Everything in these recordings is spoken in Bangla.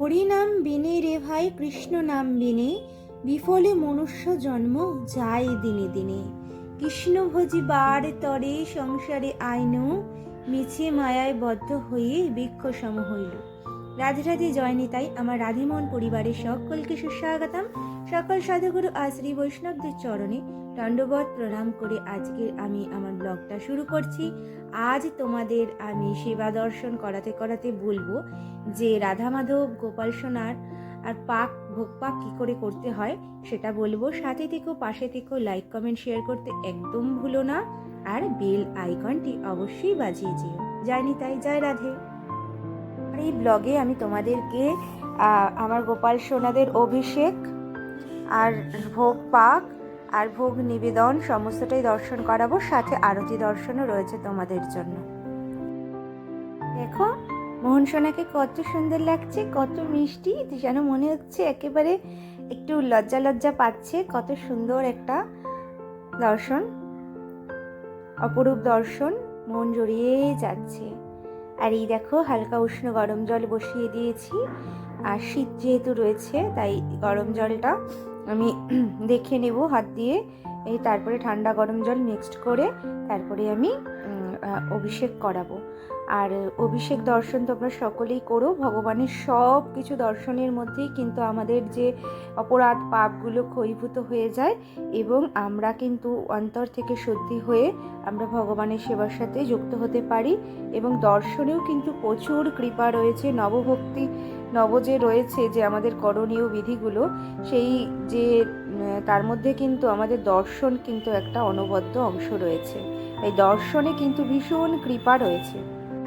হরিনাম বিনে রে ভাই, কৃষ্ণ নাম বিনে, বিফলে মনুষ্য জন্ম যায় দিনে দিনে। কৃষ্ণ ভোজি বার তরে, সংসারে আইন, মিছে মায়ায় বদ্ধ হয়ে বৃক্ষ সম হইল। রাধে রাধে জয়নিতাই আমার রাধিমন পরিবারের সকলকে সুস্বাগতম। সকল সাধুগুরু আশ্রী বৈষ্ণবদের চরণে দণ্ডবত প্রণাম করে আজকে আমি আমার ব্লগটা শুরু করছি। আজ তোমাদের আমি সেবা দর্শন করাতে করাতে বলব যে রাধা মাধব গোপাল সোনার আর পাক ভোগ পাক কী করে করতে হয় সেটা বলব। সাথে থেকেও পাশে থেকেও লাইক কমেন্ট শেয়ার করতে একদম ভুলো না আর বেল আইকনটি অবশ্যই বাজিয়ে যেও। যায়নি তাই যায় রাধে। আর এই ব্লগে আমি তোমাদেরকে আমার গোপাল সোনাদের অভিষেক আর ভোগ পাক আর ভোগ নিবেদন, সমস্তটাই দর্শন করাবো। সাথে আরতি দর্শনও রয়েছে তোমাদের জন্য। দেখো, মোহন সোনাকে কত সুন্দর লাগছে, কত মিষ্টি। যেন মনে হচ্ছে একেবারে একটু লজ্জা লজ্জা পাচ্ছে। কত সুন্দর একটা দর্শন, অপরূপ দর্শন মন জড়িয়ে যাচ্ছে। আর এই দেখো, হালকা উষ্ণ গরম জল বসিয়ে দিয়েছি। আর শীত যেহেতু রয়েছে, তাই গরম জলটা আমি দেখে নেব হাত দিয়ে। এই তারপরে ঠান্ডা গরম জল মিক্সড করে তারপরে আমি অভিষেক করাবো। আর অভিষেক দর্শন তোমরা সকলেই করো। ভগবানের সব কিছু দর্শনের মধ্যেই কিন্তু আমাদের যে অপরাধ পাপগুলো ক্ষয়ীভূত হয়ে যায় এবং আমরা কিন্তু অন্তর থেকে শুদ্ধি হয়ে আমরা ভগবানের সেবার সাথে যুক্ত হতে পারি এবং দর্শনেও কিন্তু প্রচুর কৃপা রয়েছে, নবভক্তি নব যে রয়েছে যে আমাদের করণীয় বিধিগুলো। সেই যে তার মধ্যে কিন্তু আমাদের দর্শন কিন্তু একটা অনবদ্য অংশ রয়েছে। এই দর্শনে কিন্তু ভীষণ কৃপা রয়েছে।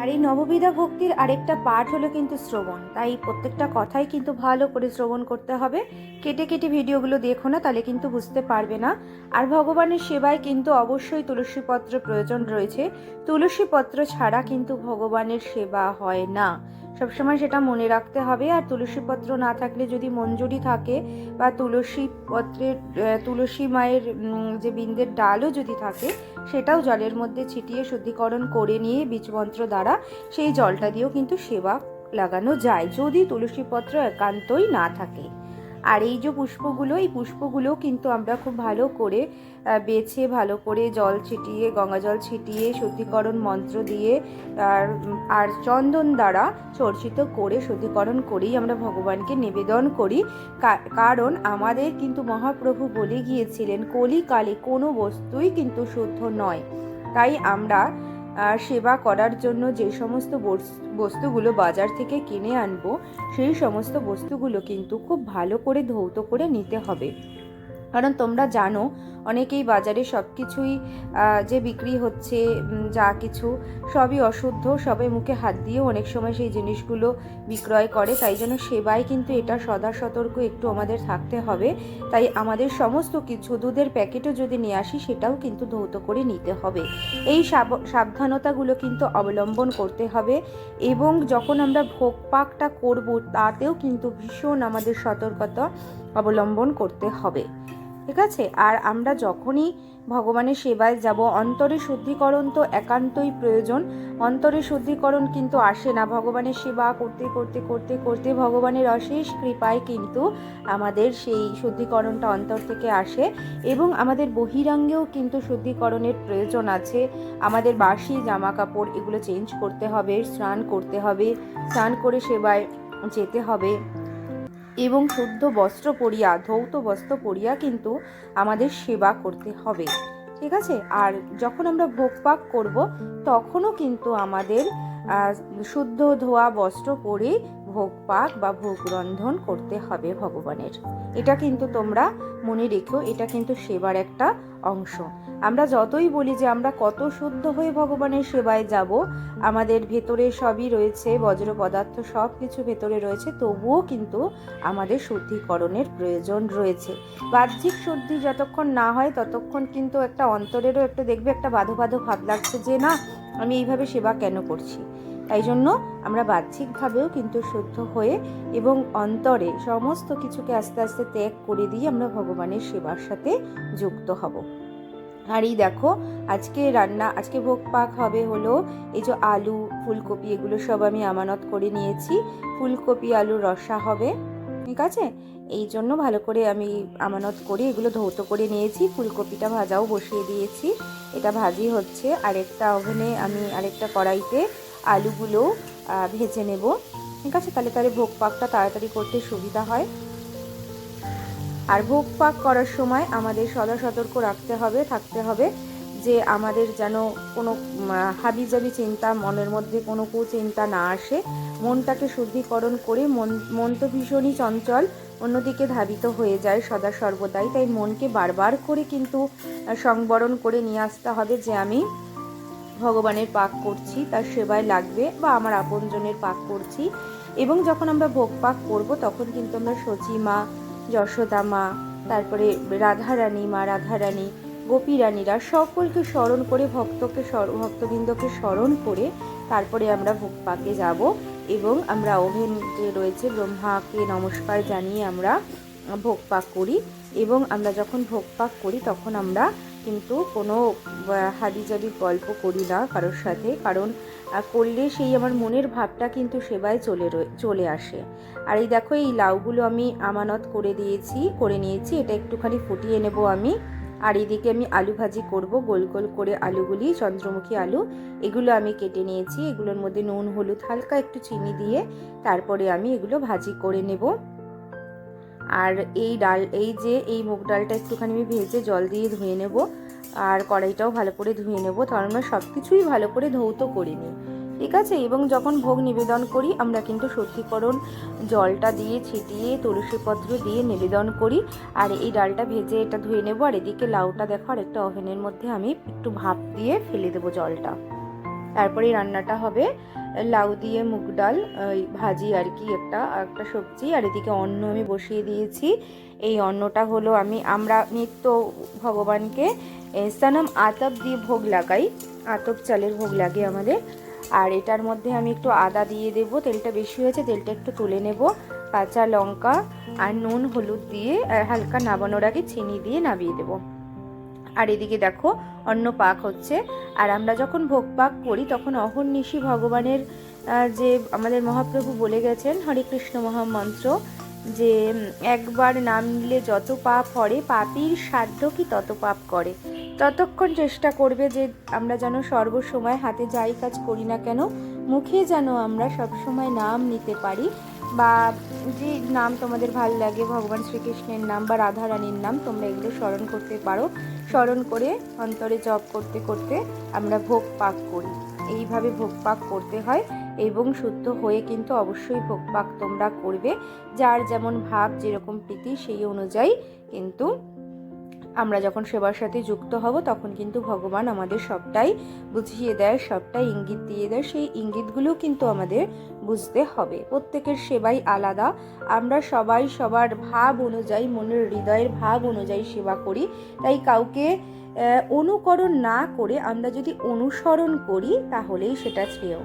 আর এই নববিধা ভক্তির আরেকটা পাঠ হলো কিন্তু শ্রবণ। তাই প্রত্যেকটা কথাই কিন্তু ভালো করে শ্রবণ করতে হবে। কেটে কেটে ভিডিওগুলো দেখো না, তাহলে কিন্তু বুঝতে পারবে না। আর ভগবানের সেবায় কিন্তু অবশ্যই তুলসীপত্র প্রয়োজন রয়েছে। তুলসীপত্র ছাড়া কিন্তু ভগবানের সেবা হয় না। সবসময় সেটা মনে রাখতে হবে। আর তুলসী পত্র না থাকলে যদি মঞ্জুরি থাকে বা তুলসী পত্রের তুলসী মায়ের যে বিন্দের ডালও যদি থাকে, সেটাও জলের মধ্যে ছিটিয়ে শুদ্ধিকরণ করে নিয়ে বীজমন্ত্র দ্বারা সেই জলটা দিয়েও কিন্তু সেবা লাগানো যায়। যদি তুলসী পত্র একান্তই না থাকে। আর এই যে পুষ্পগুলো, এই পুষ্পগুলো কিন্তু আমরা খুব ভালো করে বেছে, ভালো করে জল ছিটিয়ে, গঙ্গা জল ছিটিয়ে, শুদ্ধিকরণ মন্ত্র দিয়ে আর আর চন্দন দ্বারা চর্চিত করে, শুদ্ধিকরণ করেই আমরা ভগবানকে নিবেদন করি। কারণ আমাদের কিন্তু মহাপ্রভু বলে গিয়েছিলেন, কলিকালে কোনো বস্তুই কিন্তু শুদ্ধ নয়। তাই আমরা সেবা করার জন্য যে সমস্ত বস- বস্তুগুলো বাজার থেকে কিনে আনব, সেই সমস্ত বস্তুগুলো কিন্তু খুব ভালো করে ধৌত করে নিতে হবে। কারণ তোমরা জানো, অনেকেই বাজারে সব কিছুই যে বিক্রি হচ্ছে যা কিছু, সবই অশুদ্ধ, সবাই মুখে হাত দিয়ে অনেক সময় সেই জিনিসগুলো বিক্রয় করে। তাই জন্য সেবায় কিন্তু এটা সদা সতর্ক, একটু আমাদের থাকতে হবে। তাই আমাদের সমস্ত কিছু, দুধের প্যাকেটও যদি নিয়ে আসি, সেটাও কিন্তু ধৌত করে নিতে হবে। এই সাব- সাবধানতাগুলো কিন্তু অবলম্বন করতে হবে এবং যখন আমরা ভোগ পাকটা করব, তাতেও কিন্তু ভীষণ আমাদের সতর্কতা অবলম্বন করতে হবে। ঠিক আছে? আর আমরা যখনই ভগবানের সেবায় যাব, অন্তরে শুদ্ধিকরণ তো একান্তই প্রয়োজন। অন্তরে শুদ্ধিকরণ কিন্তু আসে না। ভগবানের সেবা করতে করতে করতে করতে ভগবানের অশেষ কৃপায় কিন্তু আমাদের সেই শুদ্ধিকরণটা অন্তর থেকে আসে এবং আমাদের বহিরাঙ্গেও কিন্তু শুদ্ধিকরণের প্রয়োজন আছে। আমাদের বাসি জামা কাপড় এগুলো চেঞ্জ করতে হবে, স্নান করতে হবে, স্নান করে সেবায় যেতে হবে। এবং শুদ্ধ বস্ত্র পরিয়া, ধৌত বস্ত্র পরিয়া কিন্তু আমাদের সেবা করতে হবে। ঠিক আছে? আর যখন আমরা ভোগ পাক করব, তখনও কিন্তু আমাদের শুদ্ধ ধোয়া বস্ত্র পরে ভোগ পাক বা ভোগ রন্ধন করতে হবে ভগবানের। এটা কিন্তু তোমরা মনে রেখো, এটা কিন্তু সেবার একটা অংশ। আমরা যতই বলি যে আমরা কত শুদ্ধ হয়ে ভগবানের সেবায় যাব, আমাদের ভেতরে সবই রয়েছে, বজ্র পদার্থ সব কিছু ভেতরে রয়েছে, তবুও কিন্তু আমাদের শুদ্ধিকরণের প্রয়োজন রয়েছে। বাহ্যিক শুদ্ধি যতক্ষণ না হয়, ততক্ষণ কিন্তু একটা অন্তরেরও একটা দেখবে, একটা বাধো বাধো ভাব লাগছে যে না, আমি এইভাবে সেবা কেন করছি? তাই জন্য আমরা বাহ্যিকভাবেও কিন্তু শুদ্ধ হয়ে এবং অন্তরে সমস্ত কিছুকে আস্তে আস্তে ত্যাগ করে দিয়ে আমরা ভগবানের সেবার সাথে যুক্ত হব। আর এই দেখো, আজকে রান্না, আজকে ভোগ পাক হবে হলো এই যে আলু, ফুলকপি, এগুলো সব আমি আমানত করে নিয়েছি। ফুলকপি আলু রসা হবে, ঠিক আছে? এই জন্য ভালো করে আমি আমানত করে এগুলো ধৌত করে নিয়েছি। ফুলকপিটা ভাজাও বসিয়ে দিয়েছি। এটা ভাজি হচ্ছে। আরেকটা ওভেনে আমি আরেকটা কড়াইতে আলুগুলো ভেজে নেব। ঠিক আছে? তাহলে তাহলে ভোগ পাকটা তাড়াতাড়ি করতে সুবিধা হয়। আর ভোগ পাক করার সময় আমাদের সদা সতর্ক রাখতে হবে, থাকতে হবে যে আমাদের যেন কোনো হাবিজাবি চিন্তা, মনের মধ্যে কোনো কুচিন্তা না আসে। মনটাকে শুদ্ধিকরণ করে মন মন তো ভীষণই চঞ্চল, অন্যদিকে ধাবিত হয়ে যায় সদা সর্বদাই। তাই মনকে বারবার করে কিন্তু সংবরণ করে নিয়ে আসতে হবে যে আমি ভগবানের পাক করছি, তার সেবায় লাগবে বা আমার আপনজনের পাক করছি। এবং যখন আমরা ভোগ পাক করব, তখন কিন্তু আমরা সচি মা, যশোদা মা, তারপরে রাধারানী মা, রাধারানী গোপী রানীরা সকলকে স্মরণ করে, ভক্তকে ভক্তবৃন্দকে স্মরণ করে তারপরে আমরা ভোগ পাকে যাব এবং আমরা ওভেন যে রয়েছে, ব্রহ্মাকে নমস্কার জানিয়ে আমরা ভোগ পাক করি। এবং আমরা যখন ভোগ পাক করি, তখন আমরা কিন্তু কোনো হাবিজাবি গল্প করি না কারোর সাথে। কারণ করলে সেই আমার মনের ভাবটা কিন্তু সেবায় চলে চলে আসে। আর এই দেখো, এই লাউগুলো আমি আমানত করে দিয়েছি, করে নিয়েছি। এটা একটুখানি ফুটিয়ে নেব আমি। আর এদিকে আমি আলু ভাজি করব, গোল গোল করে আলুগুলি, চন্দ্রমুখী আলু। এগুলো আমি কেটে নিয়েছি। এগুলোর মধ্যে নুন, হলুদ, হালকা একটু চিনি দিয়ে তারপরে আমি এগুলো ভাজি করে নেব। আর এই ডাল, এই যে এই মুগ ডালটা একটুখানি আমি ভেজে জল দিয়ে ধুয়ে নেব আর কড়াইটাও ভালো করে ধুয়ে নেব, কারণ আমরা সব কিছুই ভালো করে ধৌত করে নিই ঠিক আছে? এবং যখন ভোগ নিবেদন করি, আমরা কিন্তু সত্যিকরণ জলটা দিয়ে ছিটিয়ে তুলসী পত্র দিয়ে নিবেদন করি। আর এই ডালটা ভেজে এটা ধুয়ে নেব, আর এদিকে লাউটা দেখো, আর একটা ওভেনের মধ্যে আমি একটু ভাপ দিয়ে ফেলে দেবো জলটা। তারপরে রান্নাটা হবে লাউ দিয়ে মুগ ডাল ভাজি আর কি একটা একটা সবজি। আর এদিকে অন্ন আমি বসিয়ে দিয়েছি। এই অন্নটা হলো আমি, আমরা নিত্য ভগবানকে সানাম আতপ দিয়ে ভোগ লাগাই। আতপ চালের ভোগ লাগে আমাদের। আর এটার মধ্যে আমি একটু আদা দিয়ে দেব। তেলটা বেশি হয়েছে, তেলটা একটু তুলে নেব। কাঁচা লঙ্কা আর নুন হলুদ দিয়ে হালকা নাবানোর আগে চিনি দিয়ে নামিয়ে দেবো। আর এদিকে দেখো অন্ন পাক হচ্ছে। আর আমরা যখন ভোগ পাক করি, তখন অহর্নিশি ভগবানের যে আমাদের মহাপ্রভু বলে গেছেন, হরে কৃষ্ণ মহামন্ত্র, যে একবার নাম নিলে যত পাপ হরে, পাপির সাধ্য কি তত পাপ করে। ততক্ষণ চেষ্টা করবে যে আমরা যেন সর্বসময় হাতে যাই কাজ করি না কেন, মুখে যেন আমরা সবসময় নাম নিতে পারি। বা যে নাম তোমাদের ভালো লাগে, ভগবান শ্রীকৃষ্ণের নাম বা রাধা রানীর নাম, তোমরা এগুলো স্মরণ করতে পারো। স্মরণ করে অন্তরে জপ করতে করতে আমরা ভোগ পাক করি। এইভাবে ভোগ পাক করতে হয় এবং শুদ্ধ হয়ে কিন্তু অবশ্যই ভোগ পাক তোমরা করবে। যার যেমন ভাব, যেরকম প্রীতি, সেই অনুযায়ী কিন্তু আমরা যখন সেবার সাথে যুক্ত হব, তখন কিন্তু ভগবান আমাদের সবটাই বুঝিয়ে দেয়, সবটাই ইঙ্গিত দিয়ে দেয়। সেই ইঙ্গিতগুলো কিন্তু আমাদের বুঝতে হবে। প্রত্যেকের সেবাই আলাদা। আমরা সবাই সবার ভাব অনুযায়ী, মনের হৃদয়ের ভাব অনুযায়ী সেবা করি। তাই কাউকে অনুকরণ না করে আমরা যদি অনুসরণ করি, তাহলেই সেটা শ্রেয়।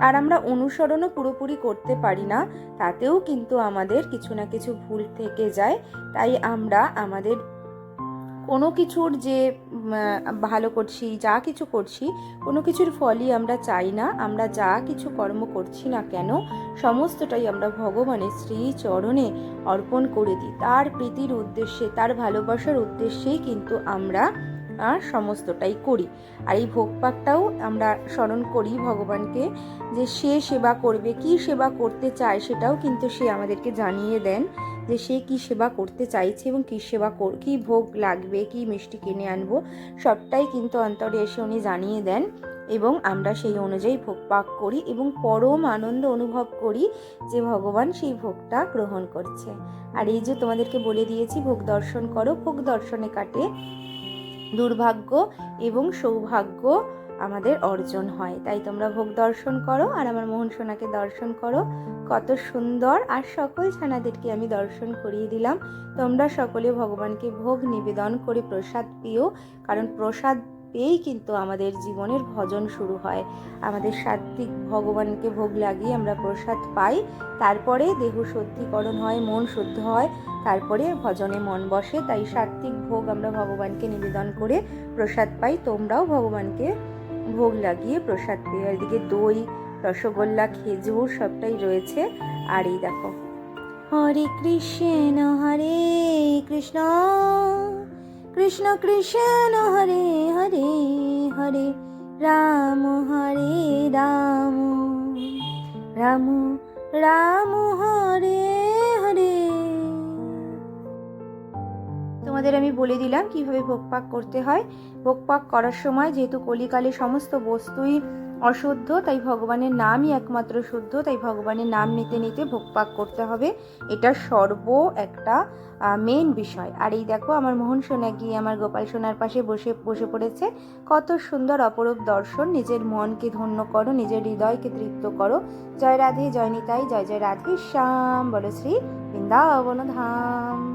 আর আমরা অনুসরণও পুরোপুরি করতে পারি না, তাতেও কিন্তু আমাদের কিছু না কিছু ভুল থেকে যায়। তাই আমরা আমাদের কোনো কিছুর যে ভালো করছি যা কিছু করছি কোনো কিছুর ফলই আমরা চাই না। আমরা যা কিছু কর্ম করছি না কেন সমস্তটাই আমরা ভগবানের শ্রী চরণে অর্পণ করে দিই। তার প্রীতির উদ্দেশ্যে তার ভালোবাসার উদ্দেশ্যেই কিন্তু আমরা আহ, সমস্তটাই করি। আর এই ভোগ পাকটাও আমরা স্মরণ করি ভগবানকে যে সে সেবা করবে কি সেবা করতে চায় সেটাও কিন্তু সে আমাদেরকে জানিয়ে দেন। যে সে কি সেবা করতে চাইছে এবং কি সেবা কর, কী ভোগ লাগবে, কি মিষ্টি কিনে আনব, সবটাই কিন্তু অন্তরে এসে উনি জানিয়ে দেন এবং আমরা সেই অনুযায়ী ভোগ পাক করি এবং পরম আনন্দ অনুভব করি যে ভগবান সেই ভোগটা গ্রহণ করছে। আর এই যে তোমাদেরকে বলে দিয়েছি, ভোগ দর্শন করো, ভোগ দর্শনে কাটে দুর্ভাগ্য এবং সৌভাগ্য আমাদের অর্জন হয়। তাই তোমরা ভোগ দর্শন করো আর আমার মোহন সোনাকে দর্শন করো। কত সুন্দর আর সকল ছানাদেরকে আমি দর্শন করিয়ে দিলাম। তোমরা সকলে ভগবানকে ভোগ নিবেদন করে প্রসাদ পেও, কারণ প্রসাদ পেয়েই কিন্তু আমাদের জীবনের ভজন শুরু হয়। আমাদের সাত্বিক ভগবানকে ভোগ লাগিয়ে আমরা প্রসাদ পাই। তারপরে দেহ শুদ্ধিকরণ হয়, মন শুদ্ধ হয়, তারপরে ভজনে মন বসে। তাই সাত্বিক ভোগ আমরা ভগবানকে নিবেদন করে প্রসাদ পাই। তোমরাও ভগবানকে ভোগ লাগিয়ে প্রসাদ পেয়ে এদিকে দই, রসগোল্লা, খেজুর সবটাই রয়েছে। আর এই দেখো। হরে কৃষ্ণ হরে কৃষ্ণ কৃষ্ণ কৃষ্ণ, হরে হরে হরে, রাম হরে রাম রাম রাম হরে হরে তোমাদের আমি বলে দিলাম কীভাবে ভোগপাক করতে হয়। ভোগপাক করার সময় যেহেতু কলিকালে সমস্ত বস্তুই অশুদ্ধ, তাই ভগবানের নামই একমাত্র শুদ্ধ, তাই ভগবানের নাম নিতে নিতে ভোগপাক করতে হবে। এটা সর্ব একটা মেন বিষয়। আর এই দেখো আমার মোহন সোনা গিয়ে আমার গোপাল সোনার পাশে বসে বসে পড়েছে। কত সুন্দর অপরূপ দর্শন, নিজের মনকে ধন্য করো, নিজের হৃদয়কে তৃপ্ত করো। জয় রাধে, জয় নিতাই, জয় জয় রাধে, শ্যাম, বলো শ্রী বৃন্দাবন ধাম।